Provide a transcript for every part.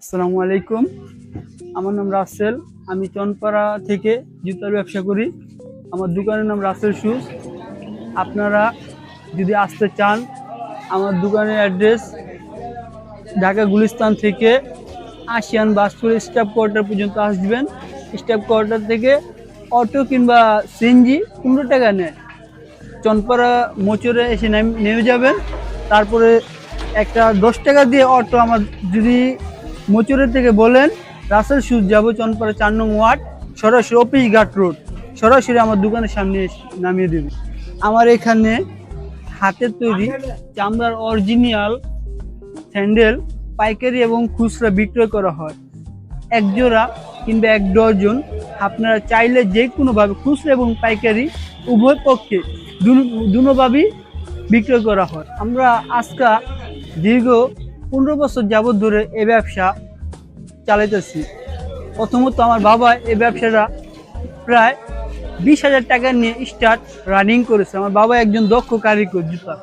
আসসালামু আলাইকুম। আমার নাম রাসেল। আমি চনপাড়া থেকে জুতার ব্যবসা করি। আমার দোকানের নাম রাসেল শুজ। আপনারা যদি আসতে চান, আমার দোকানের অ্যাড্রেস ঢাকা গুলিস্তান থেকে আসিয়ান বাসপুর স্টাফ কোয়ার্টার পর্যন্ত আসবেন। স্টাফ কোয়ার্টার থেকে অটো কিংবা সিএনজি পনেরো টাকা নেয়। চনপাড়া মোচরে এসে নেম- যাবেন। তারপরে একটা দশ টাকা দিয়ে অটো আমার যদি মোচরে থেকে বলেন, রাসেল সুদ যাব চনপাড়া চার নং ওয়ার্ড, সরাসরি অফিস ঘাট রোড। সরাসরি আমার দোকানের সামনে নামিয়ে দেবে। আমার এখানে হাতের তৈরি চামড়ার অরিজিনাল স্যান্ডেল, পাইকারি এবং খুচরা বিক্রয় করা হয়। এক জোড়া কিংবা এক ডজন আপনারা চাইলে যে কোনোভাবে খুচরা এবং পাইকারি উভয় পক্ষে দুনোভাবেই বিক্রয় করা হয়। আমরা আজকা দীর্ঘ পনেরো বছর যাবৎ ধরে এই ব্যবসা চালাইতেছি। প্রথমত আমার বাবা এই ব্যবসাটা প্রায় বিশ হাজার টাকা নিয়ে স্টার্ট রানিং করেছে। আমার বাবা একজন দক্ষ কারিগর জুতা।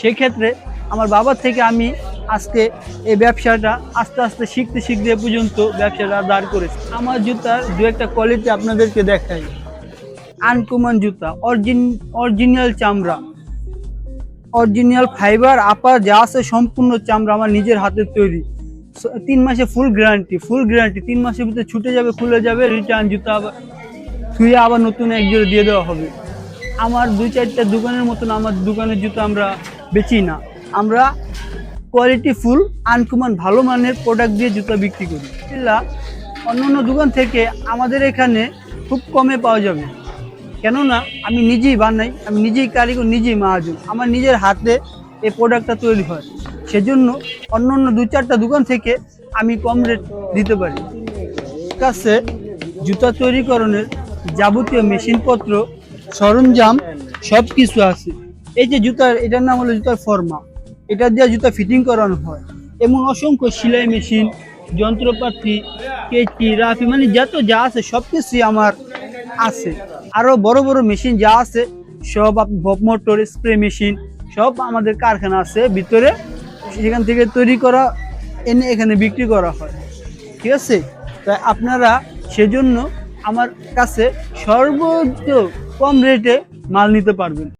সেক্ষেত্রে আমার বাবা থেকে আমি আজকে এই ব্যবসাটা আস্তে আস্তে শিখতে শিখতে এ পর্যন্ত ব্যবসাটা দাঁড় করেছি। আমার জুতার দু একটা কোয়ালিটি আপনাদেরকে দেখাই। আনকমন জুতা, অরিজিন অরিজিনাল চামড়া। অরিজিনাল ফাইবার আপার যা আছে সম্পূর্ণ চামড়া আমার নিজের হাতের তৈরি। তিন মাসে ফুল গ্যারান্টি ফুল গ্যারান্টি তিন মাসের ভিতরে ছুটে যাবে, খুলে যাবে রিটার্ন জুতো আবার ধুয়ে আবার নতুন এক জোড়া দিয়ে দেওয়া হবে। আমার দুই চারটা দোকানের মতন আমার দোকানের জুতো আমরা বেচি না। আমরা কোয়ালিটি ফুল আনকমন, ভালো মানের প্রোডাক্ট দিয়ে জুতো বিক্রি করি। অন্য অন্য দোকান থেকে আমাদের এখানে খুব কমে পাওয়া যাবে। কেননা আমি নিজেই বানাই, আমি নিজেই কারিগর নিজেই মহাজন। আমার নিজের হাতে এই প্রোডাক্টটা তৈরি হয়। সেজন্য অন্য অন্য দু চারটা দোকান থেকে আমি কম রেট দিতে পারি। কাছে জুতা তৈরিকরণের যাবতীয় মেশিনপত্র, সরঞ্জাম সব কিছু আছে। এই যে জুতার, এটার নাম হলো জুতার ফর্মা এটা দিয়ে জুতা ফিটিং করানো হয়। এমন অসংখ্য সেলাই মেশিন, যন্ত্রপাতি কেচি রাফি মানে যত যা আছে সব কিছুই আমার আছে। আরও বড় বড় মেশিন যা আছে, সব মোটর, স্প্রে মেশিন, সব আমাদের কারখানা আছে। ভিতরে সেখান থেকে তৈরি করা, এনে এখানে বিক্রি করা হয়। ঠিক আছে? তাই আপনারা সেজন্য আমার কাছে সর্বোচ্চ কম রেটে মাল নিতে পারবেন।